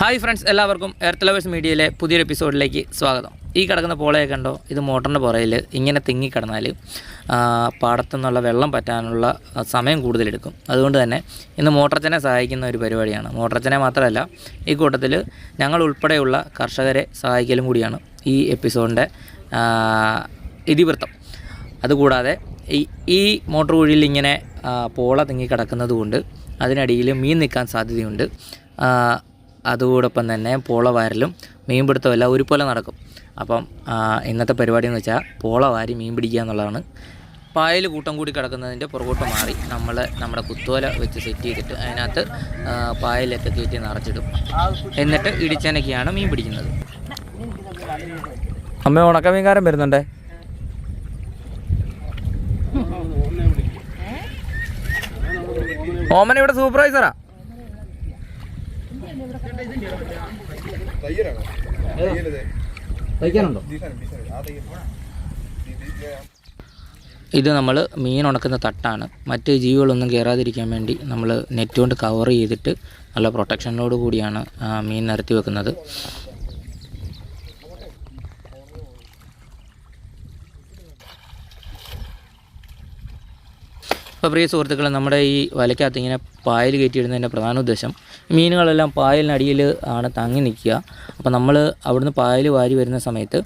Hi friends എല്ലാവർക്കും earth lovers മീഡിയയിലെ പുതിയൊരു എപ്പിസോഡിലേക്ക് സ്വാഗതം. ഈ കിടക്കുന്ന പോളയെ കണ്ടോ? ഇത് മോട്ടറിന്റെ പുറയിൽ ഇങ്ങനെ തിങ്ങിക്കിടന്നാൽ പാടത്തു നിന്നുള്ള വെള്ളം പറ്റാനുള്ള സമയം കൂടുതലെടുക്കും. അതുകൊണ്ട് തന്നെ ഇന്ന് മോട്ടർച്ചനെ സഹായിക്കുന്ന ഒരു പരിപാടിയാണ്. മോട്ടർച്ചനെ മാത്രമല്ല ഈ കൂട്ടത്തിൽ ഞങ്ങൾ ഉൾപ്പെടെയുള്ള കർഷകരെ സഹായിക്കലും കൂടിയാണ് ഈ എപ്പിസോഡിന്റെ ഇതിവൃത്തം. അതുകൂടാതെ ഈ ഈ മോട്ടോർ കുഴിയിൽ ഇങ്ങനെ പോള തിങ്ങി കിടക്കുന്നത് കൊണ്ട് അതിനടിയിൽ മീൻ നിൽക്കാൻ സാധ്യതയുണ്ട്. അതോടൊപ്പം തന്നെ പോള വാരലും മീൻ പിടുത്തവും എല്ലാം ഒരുപോലെ നടക്കും. അപ്പം ഇന്നത്തെ പരിപാടി എന്ന് വെച്ചാൽ പോള വാരി മീൻ പിടിക്കുക എന്നുള്ളതാണ്. പായൽ കൂട്ടം കൂടി കിടക്കുന്നതിന്റെ പുറകോട്ട് മാറി നമ്മൾ നമ്മുടെ കുത്തോല വെച്ച് സെറ്റ് ചെയ്തിട്ട് അതിനകത്ത് പായലൊക്കെ കയറ്റി നിറച്ചിടും. എന്നിട്ട് ഇടിച്ചനൊക്കെയാണ് മീൻ പിടിക്കുന്നത്. അമ്മ ഉണക്കമീൻകാരൻ വരുന്നുണ്ടേ? ഓമന ഇവിടെ സൂപ്പർവൈസറാ? ഇത് നമ്മൾ മീൻ ഉണക്കുന്ന തട്ടാണ്. മറ്റ് ജീവികളൊന്നും കയറാതിരിക്കാൻ വേണ്ടി നമ്മൾ നെറ്റ് കൊണ്ട് കവർ ചെയ്തിട്ട് നല്ല പ്രൊട്ടക്ഷനോട് കൂടിയാണ് മീൻ നിരത്തി വെക്കുന്നത്. അപ്പോൾ പ്രിയ സുഹൃത്തുക്കളെ നമ്മുടെ ഈ വലയ്ക്കകത്ത് ഇങ്ങനെ പായൽ കയറ്റിയിടുന്നതിന്റെ പ്രധാന ഉദ്ദേശം മീനുകളെല്ലാം പായലിനടിയിൽ ആണ് തങ്ങി നിൽക്കുക. അപ്പോൾ നമ്മൾ അവിടുന്ന് പായൽ വാരി വരുന്ന സമയത്ത്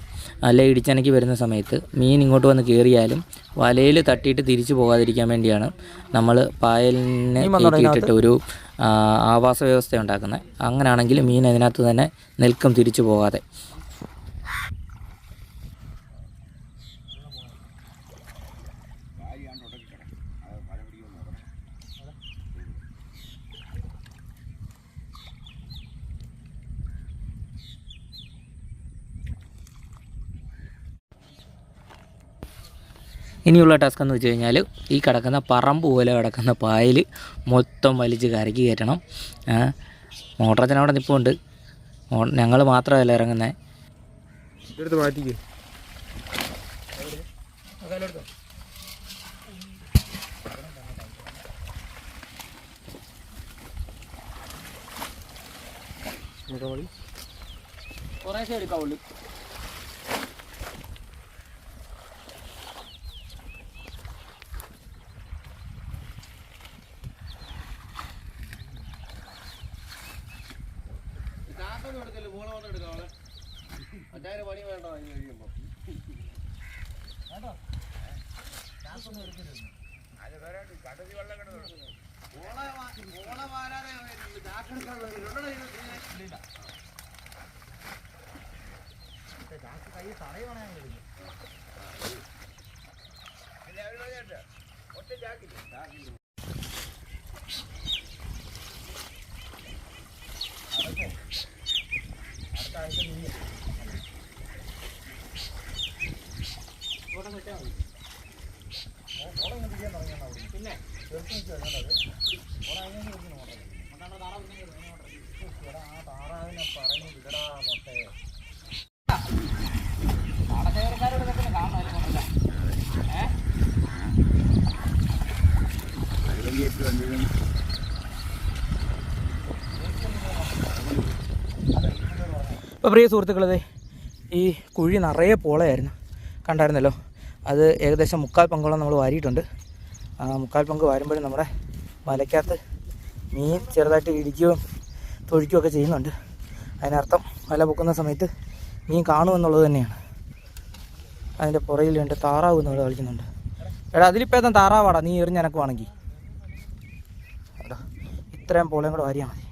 അല്ലെ ഇടിച്ചനക്കി വരുന്ന സമയത്ത് മീൻ ഇങ്ങോട്ട് വന്ന് കയറിയാലും വലയിൽ തട്ടിയിട്ട് തിരിച്ചു പോകാതിരിക്കാൻ വേണ്ടിയാണ് നമ്മൾ പായലിനെ കയറ്റിയിട്ടിട്ട് ഒരു ആവാസ വ്യവസ്ഥ ഉണ്ടാക്കുന്നത്. അങ്ങനെയാണെങ്കിൽ മീൻ അതിനകത്ത് തന്നെ നിൽക്കും തിരിച്ചു പോകാതെ. ഇനിയുള്ള ടാസ്ക് എന്ന് വെച്ച് കഴിഞ്ഞാൽ ഈ കിടക്കുന്ന പറമ്പ് പോലെ കിടക്കുന്ന പായൽ മൊത്തം വലിച്ച് കരക്കി കയറ്റണം. മോട്ടറച്ചൻ അവിടെ നിൽപ്പുണ്ട് ഞങ്ങൾ മാത്രമല്ല ഇറങ്ങുന്നത് എടുത്ത് മാറ്റിക്ക്. കുറേശ്ശേ എടുക്കാവുള്ളൂ ഒന്നും എടുക്കല്ലേ പൂള മാത്രം എടുക്കാവളെ അച്ചായ പണി വേണ്ട വാങ്ങി കഴിയുമ്പോൾ കൈ തടയണേ ഒറ്റ ചാക്കില്ല? അപ്പോൾ പ്രിയ സുഹൃത്തുക്കളത് ഈ കുഴി നിറയെ പോളയായിരുന്നു. കണ്ടായിരുന്നല്ലോ? അത് ഏകദേശം മുക്കാൽ പങ്കോളം നമ്മൾ വാരിയിട്ടുണ്ട് മുക്കാൽ പങ്ക് വാരുമ്പോഴും നമ്മുടെ വലയ്ക്കകത്ത് മീൻ ചെറുതായിട്ട് ഇടിക്കുകയും തൊഴിക്കുകയൊക്കെ ചെയ്യുന്നുണ്ട് അതിനർത്ഥം വല പൊക്കുന്ന സമയത്ത് മീൻ കാണുമെന്നുള്ളത് തന്നെയാണ് അതിന്റെ പുറയിൽ രണ്ട് താറാവ് നമ്മൾ കളിക്കുന്നുണ്ട് എടാ അതിലിപ്പോൾ ഏതാ താറാവാടാ നീ എറിഞ്ഞനക്കുവാണെങ്കിൽ എടാ ഇത്രയും പോളയും കൂടെ വാരിയാൽ മതി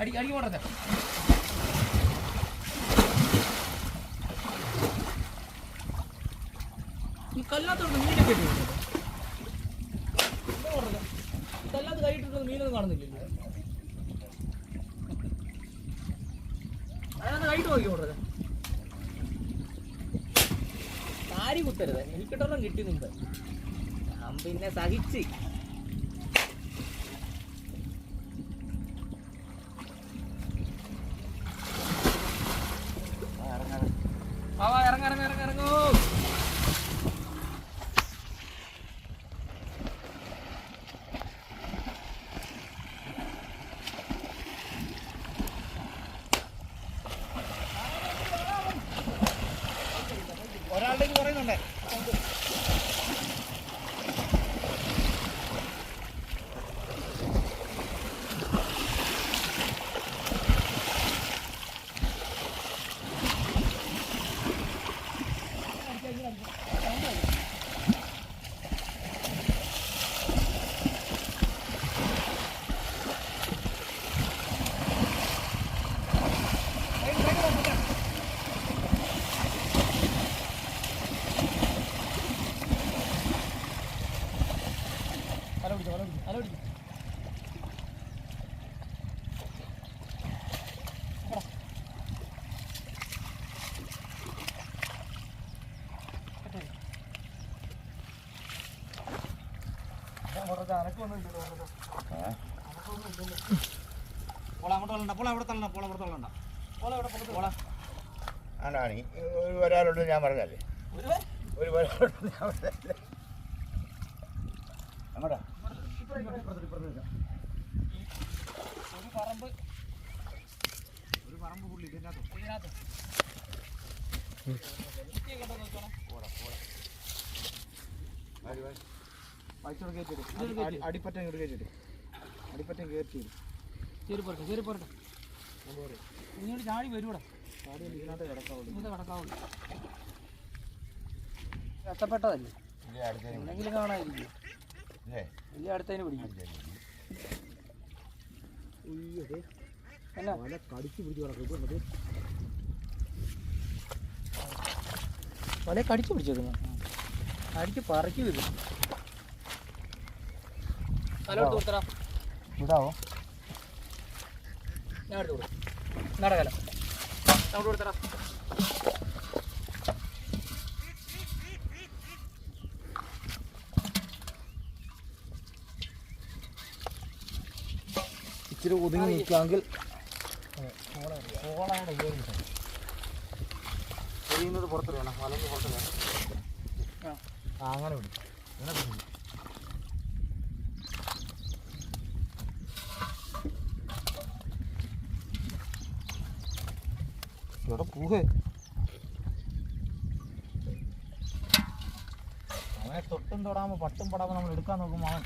അടി അടി കൊണ്ടത്തെ ഈ കല്ലാത്തോണ്ട് മീനൊക്കെ കിട്ടും കല്ലാത്ത് കൈയിട്ടുള്ളത് മീനൊന്നും കാണുന്നില്ലല്ലോ. അതാണ് കൈയിട്ട് നോക്കി കൊണ്ടത് കാരി കുത്തരുത്. എനിക്കിട്ടെല്ലാം കിട്ടി മുമ്പ് ഞാൻ പിന്നെ സഹിച്ച്. ആണാണ് ഒരു ഒരാളുണ്ട് ഞാൻ പറഞ്ഞല്ലേ ഒരു പേ- ഒരു ഒരാളുണ്ട് ഞാൻ പറഞ്ഞല്ലേ അങ്ങോട്ടാ ഒരു പറമ്പ്. ഒരു പറമ്പ് പുള്ളി ഇതിനകത്ത്. ഇതിനകത്ത് പോടാ ഉണ്ടോ അടിപ്പറ്റം ഇങ്ങോട്ട് അടിപ്പറ്റം കയറ്റി പോരട്ടെ ഇങ്ങോട്ട് ചാടി വരൂടെ ഇതിനകത്ത് കിടക്കാവുള്ളൂ. ഇത് കിടക്കാവുള്ളൂ. കഷ്ടപ്പെട്ടതല്ലേ? എന്തെങ്കിലും കാണാതിരിക്കും. വലിയ അടുത്തതിന് പിടിക്കും അല്ല വല കടിച്ചു പിടിച്ച് കിടക്കും ഇത് എന്നിട്ട് വല കടിച്ചു പിടിച്ചേക്കുന്നു അടിച്ച് പറക്കി വരും ഇതാവോ? ഞാൻ എടുത്ത് കൊടുക്കും. നടകല അങ്ങോട്ട് കൊടുത്തടാ. ഇച്ചിരി ഒതുങ്ങി നിൽക്കാമെങ്കിൽ എറിയുന്നത് പുറത്തെറിയണം വലഞ്ഞ് പുറത്തെറിയണം അങ്ങനെ പിടി അങ്ങനെ പിടി പൂഹേ അവനെ തൊട്ടും തൊടാമോ പട്ടും പടാമോ നമ്മൾ എടുക്കാൻ നോക്കുമ്പോൾ അവൻ.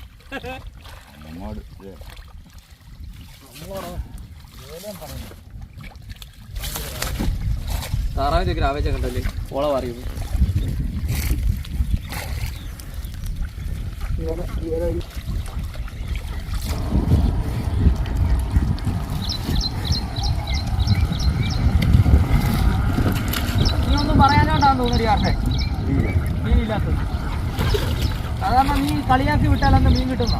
പറയുന്നു താറാവിന്റെ ആവേശം കണ്ടല്ലേ ഓള ഇവരെ ഒരു നീ പറയാനോണ്ടാന്ന് തോന്നുന്നു ആർട്ടെ മീനില്ലാത്തത്. സാധാരണ നീ കളിയാക്കി വിട്ടാലന്ന് മീൻ കിട്ടുന്ന?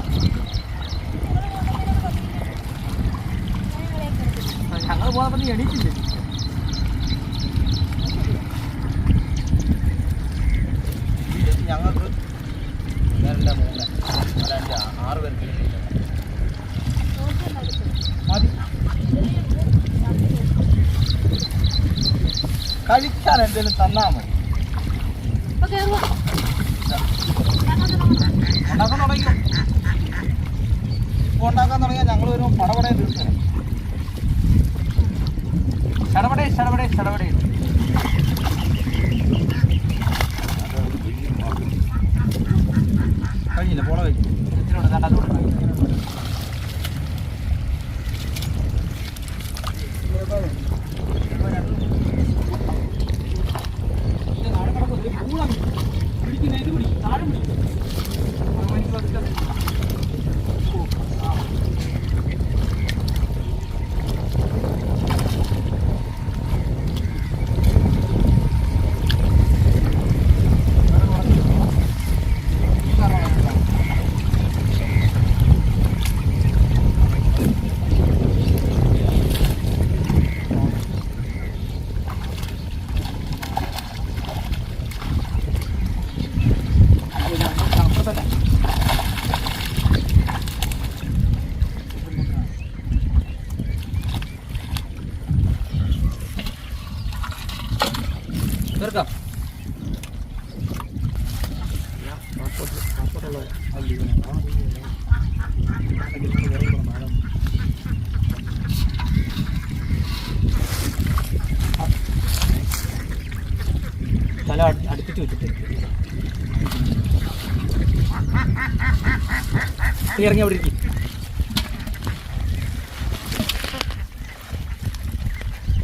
ഞങ്ങൾ പോയപ്പോ നീ എണീറ്റില്ലേ? ഞങ്ങൾക്ക് ആറ് പേർക്ക് മതി കഴിക്കാൻ എന്തെങ്കിലും തന്നാ മതി. ഉണ്ടാക്കാൻ തുടങ്ങിയോ? ഇപ്പൊ ഉണ്ടാക്കാൻ തുടങ്ങിയാൽ ഞങ്ങൾ വരുമ്പോൾ പടപടയെ തീർച്ചു ചടപടേ ചടപടേ ചടപടേ. കഴിഞ്ഞില്ല പോള കഴിഞ്ഞു ദാ അട്- അടുപ്പിച്ച് വെച്ചിട്ട്. ഇറങ്ങി അവിടെ ഇരിക്കും.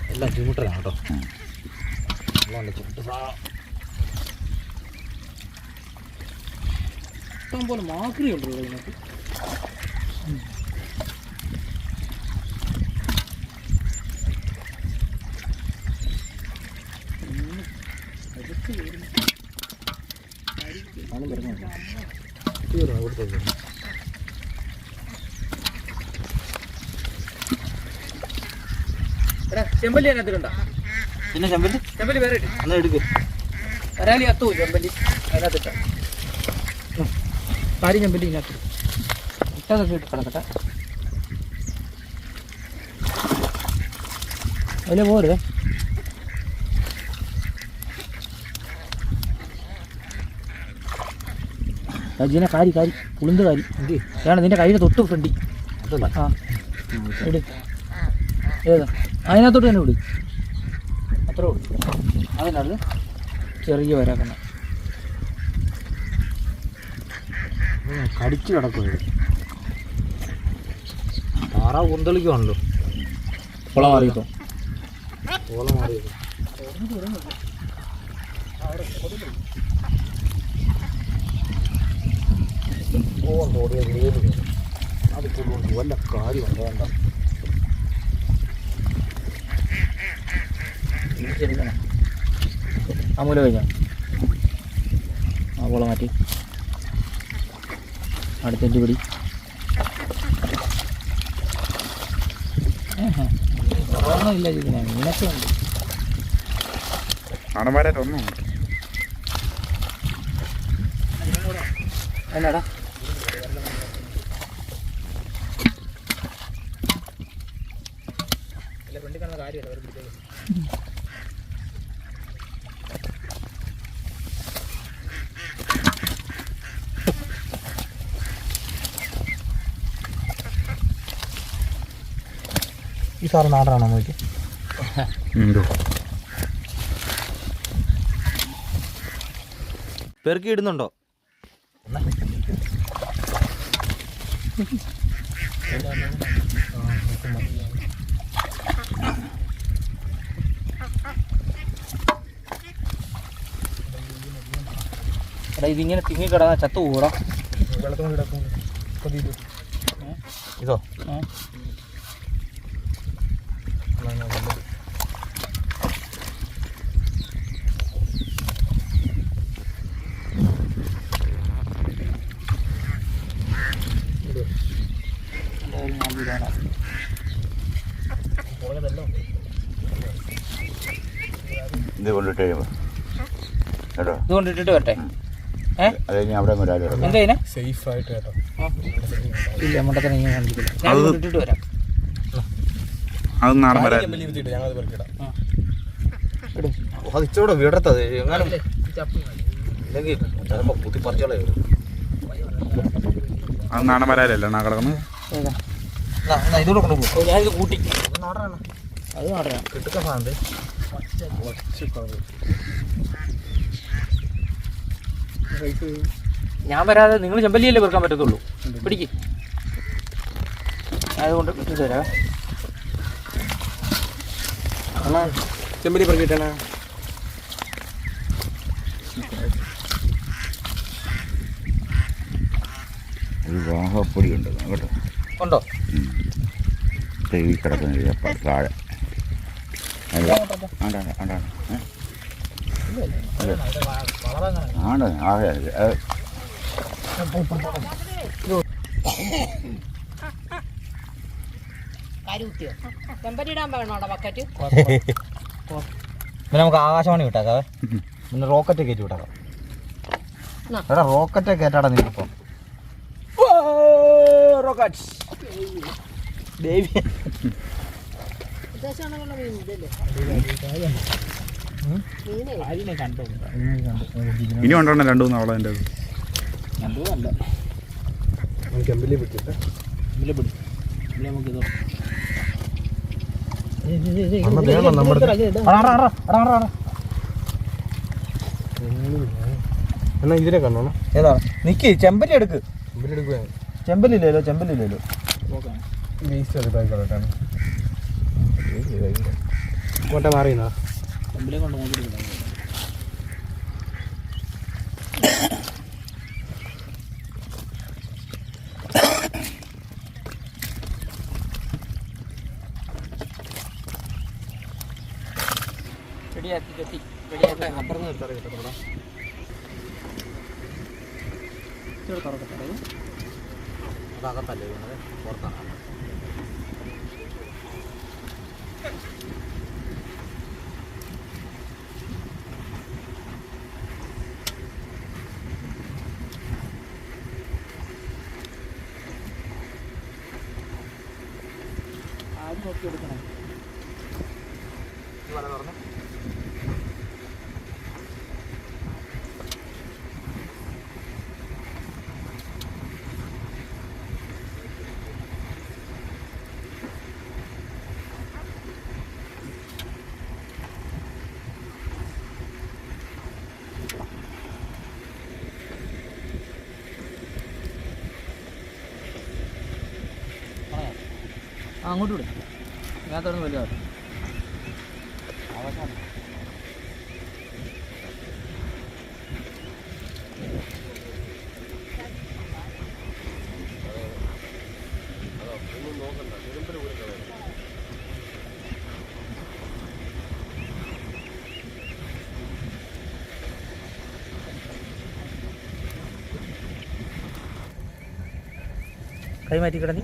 എല്ലാം ചൂട്ടലാണ് കേട്ടോ. ഇഷ്ടം പോലെ മാക്രി ഉണ്ട് ഇവിടെ ഇതിനകത്ത് എടാ ചെമ്പല്ലി അതിനകത്തിലുണ്ടോ പിന്നെ ചെമ്പല്ലി? ചെമ്പല്ലി വേറെ ഇട്ട്. എന്നാ എടുക്ക്. വരാലി അത്തു ചെമ്പല്ലി അതിനകത്തിട്ട. പാരി ചെമ്പല്ലി ഇതിനകത്ത് ഇട്ടതൊക്കെ ഇട്ട് കിടക്കട്ടെ. അതിലെ പോരുതേ ജീന കാരി കാരി. പുളിന്ത് കാരി. ഏതാണ് നിന്റെ കയ്യിൽ തൊട്ട് ഫ്രണ്ടി ആ. ഇട് ഏതാ? അതിനകത്തോട്ട് തന്നെ വിടും അത്രേ ഉള്ളൂ. അതിനകത്ത് ചെറിയ വരാക്കണം കടിച്ചു കിടക്കും പാറ കുന്തളിക്കുവാണല്ലോ. കുളം മാറിയിട്ടോ? പുള മാറിയിട്ടോ ഓടിയ അത് കൊണ്ടുകൊണ്ട് വല്ല കാര്യം വേണ്ട ചെറുക്കണം അമൂല കഴിഞ്ഞോ? ആ കുളം മാറ്റി. അടുത്തെന്റെ പിടി ഒന്നുമില്ല ഇതിനെ മീനൊക്കെ ഉണ്ട് നടന്മാരായിട്ടൊന്നും എന്നാടാ? ഈ സാറ് നാടനാണോ നോക്കി? പെറുക്കി ഇടുന്നുണ്ടോ? എടാ ഇതിങ്ങനെ തിങ്ങി കിടന്ന ചത്തു കൂടാ ഇതോ? ഇത് കൊണ്ടിട്ട് കഴിയുമ്പോൾ കേട്ടോ ഇത് കൊണ്ടിട്ടിട്ട് വരട്ടെ. എന്താ സേഫ് ആയിട്ട് കേട്ടോ. ഇല്ല ഞാൻ കാണിക്കില്ല ഞാൻ കൊണ്ടിട്ടിട്ട് വരാം. അത് വിടത്തത്. എങ്ങാനും ഇല്ലെങ്കിൽ ചിലപ്പോ കുത്തി പറിച്ചോളേ അത് നാടൻ വരാലല്ല നാ കിടക്കുന്നത് ഏതാ? ഇതോടെ കൊണ്ടുപോകും ഓ ഞാനിത് കൂട്ടി. നാടനാണ് അത് നാടനാ കിട്ടുന്ന സാധനം ഞാൻ വരാതെ നിങ്ങൾ ചെമ്പല്ലിയല്ലേ പെറുക്കാൻ പറ്റത്തുള്ളൂ. പിടിക്ക്. അതുകൊണ്ട് ഇട്ടിട്ട് തരാം. ചെമ്പല്ലി പെറുക്കിട്ടാണ് ഒരു വാഹപ്പൊടി ഉണ്ട് കേട്ടോ. ഉണ്ടോ? ഈ കിടക്കുന്ന താഴെ. അല്ല ആണ്ടാണ് ആണ്ടാണ് ഏ? ആണ് ആകെ പിന്നെ നമുക്ക് ആകാശവാണി വിട്ടേക്കാവേ പിന്നെ റോക്കറ്റ് കയറ്റി വിട്ടേക്കാം. എടാ റോക്കറ്റ് കയറ്റാടാ നിനക്കിപ്പോ ബേബി ഉദ്ദേശമാണെന്നുള്ള കണ്ടോ ഇനി ഉണ്ടോ രണ്ടു മൂന്ന് അവളെ എന്റെ കണ്ടോ എന്നാ ഇതിനെ കണ്ടോണം ഏതാ? നിക്ക് ചെമ്പല്ലി എടുക്ക്. ചെമ്പല്ലി എടുക്കുക ചെമ്പല്ലില്ലല്ലോ ചെമ്പല്ലില്ലല്ലോ വേസ്റ്റ് എടുത്തായിക്കോട്ടെ കോട്ട മാറിയെന്നാ ചെമ്പലെ കൊണ്ട് നോക്കിയിട്ട് റെഡിയാക്കി കെട്ടി. റെഡിയാക്കി. അപ്പുറത്ത് നിർത്താറ് കിട്ടത്തോടാ തുറക്കട്ടെ. അതകത്തല്ലേ പുറത്താണ് ആദ്യം നോക്കി എടുക്കണം ആ അങ്ങോട്ട് വിടും. ഞാൻ തുടർന്ന് വലിയ കൈ മാറ്റി കിടന്നി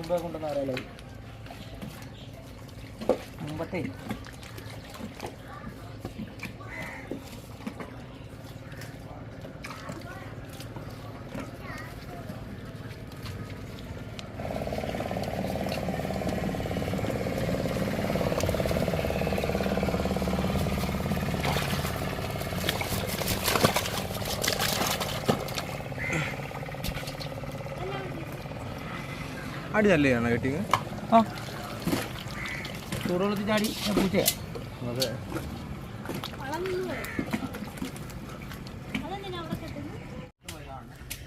മുമ്പേ കൊണ്ടുവന്ന അറിയാലോ മുമ്പത്തെ അടി നല്ലതാണ് കെട്ടിങ്? ആ. ചൂടുവെള്ളത്തിൽ ചാടി പൂച്ചയാ. അതെ.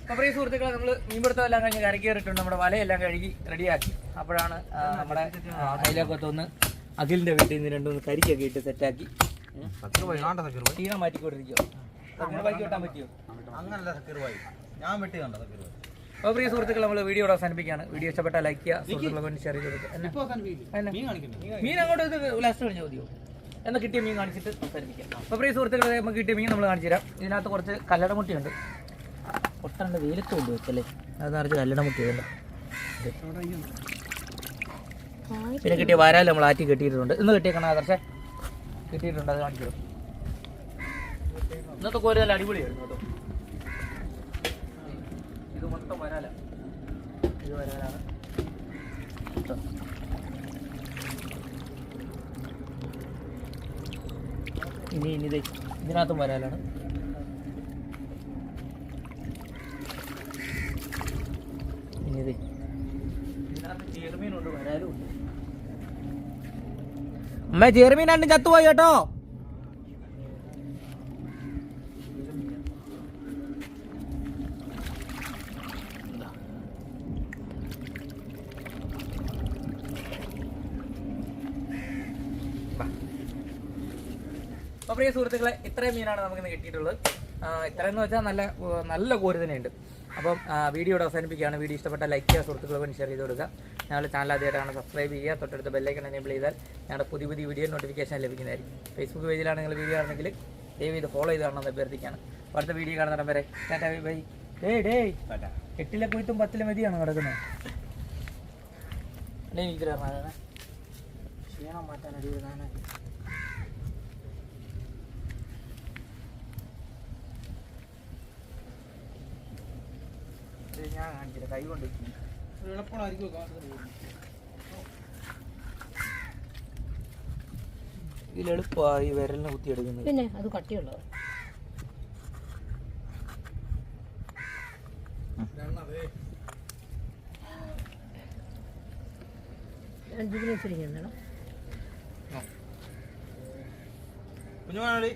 അപ്പോൾ പ്രിയ സുഹൃത്തുക്കളെ നമ്മൾ മീൻപിടുത്തമെല്ലാം കഴിഞ്ഞ് കരക്കി കയറിയിട്ടുണ്ട് നമ്മുടെ വലയെല്ലാം കഴുകി റെഡിയാക്കി. അപ്പോഴാണ് നമ്മുടെ അതിലൊക്കെ ഒന്ന് അഖിലിന്റെ വീട്ടിൽ നിന്ന് രണ്ടുമൂന്ന് കരിക്കൊക്കെ ഇട്ട് സെറ്റാക്കി. ക്ഷീണം മാറ്റിക്കൊണ്ടിരിക്കുമോ അങ്ങനെ വെട്ടാൻ പറ്റിയോ? അങ്ങനല്ല ഞാൻ വെട്ടി കണ്ടോ അപ്പോൾ പ്രിയ സുഹൃത്തുക്കൾ നമ്മൾ വീഡിയോ ഇവിടെ അവസാനിപ്പിക്കുകയാണ്. വീഡിയോ ഇഷ്ടപ്പെട്ട ലൈക്ക് ചെയ്യുക സുഹൃത്തുക്കളെ കൊണ്ട് ഷെയർ ചെയ്ത് കൊടുക്കുക. എന്നാ? മീൻ അങ്ങോട്ട് ഇത് ലാസ്റ്റ് കഴിഞ്ഞാൽ മതിയോ എന്നാൽ കിട്ടിയ മീൻ കാണിച്ചിട്ട് അവസാനിപ്പിക്കാം. അപ്പോൾ പ്രിയ സുഹൃത്തുക്കളെ നമുക്ക് കിട്ടിയ മീൻ നമ്മൾ കാണിച്ചു തരാം. ഇതിനകത്ത് കുറച്ച് കല്ലട മുട്ടിയുണ്ട് പൊട്ടണ്ട വെയിലത്ത് കൊണ്ട് വെച്ചല്ലേ അത് നിറച്ച് കല്ലട മുട്ടിയുണ്ട് പിന്നെ കിട്ടിയ വരാൽ നമ്മൾ ആറ്റി കെട്ടിയിട്ടുണ്ട്. ഇന്ന് കിട്ടിയേക്കണം ആദർശേ? കിട്ടിയിട്ടുണ്ട് അത് കാണിച്ചു. ഇന്നത്തെ കോരി നല്ല അടിപൊളിയായിരുന്നു കേട്ടോ ഇത് മൊത്തം വരാല ഇത് വരാലാണ് ഇനി ഇനി ഇത് ഇതിനകത്തും വരാലാണ് ഇനി ഇത് ഇതിനകത്ത് ചെറുമീനുണ്ട് വരാലും ഉണ്ട്. അമ്മ ചേർമീൻ രണ്ടും ചത്തുപോയി കേട്ടോ അപ്പോൾ പ്രിയ സുഹൃത്തുക്കളെ ഇത്രയും മീനാണ് നമുക്ക് ഇന്ന് കിട്ടിയിട്ടുള്ളത് ഇത്രയെന്ന് വെച്ചാൽ നല്ല നല്ല കോരി തന്നെയുണ്ട്. അപ്പം വീഡിയോ ഇവിടെ അവസാനിപ്പിക്കുകയാണ്. വീഡിയോ ഇഷ്ടപ്പെട്ട ലൈക്ക് ചെയ്യുക സുഹൃത്തുക്കൾക്ക് ഷെയർ ചെയ്ത് കൊടുക്കുക. ഞങ്ങളുടെ ചാനൽ ആദ്യമായിട്ടാണ് സബ്സ്ക്രൈബ് ചെയ്യുക. തൊട്ടടുത്ത് ബെല്ലൈക്കൺ എനേബിൾ ചെയ്താൽ ഞങ്ങളുടെ പുതിയ പുതിയ വീഡിയോ നോട്ടിഫിക്കേഷൻ ലഭിക്കുന്നതായിരിക്കും. ഫേസ്ബുക്ക് പേജിലാണ് നിങ്ങൾ വീഡിയോ ആണെങ്കിൽ ദയവ് ചെയ്ത് ഫോളോ ചെയ്ത് കാണണമെന്ന് അഭ്യർത്ഥിക്കുകയാണ്. അടുത്ത വീഡിയോ കാണുന്നിടം വരെ. ടാറ്റാ ബൈ ഡേ ഡേ എട്ടിലെ കൊയ്ത്തും പത്തിലെ മതിയാണ് കിടക്കുന്നത് എനിക്ക് ക്ഷീണം മാറ്റാൻ അടി ഞാൻ കാണിച്ചില്ല. കൈ കൊണ്ട് ഇതിൽ എളുപ്പമായി വിരലിന് കുത്തിയെടുക്കുന്നത് പിന്നെ അത് കട്ടിയുള്ളത്. അഞ്ചു കിലോ ചെന്നണം കുഞ്ഞുമാണി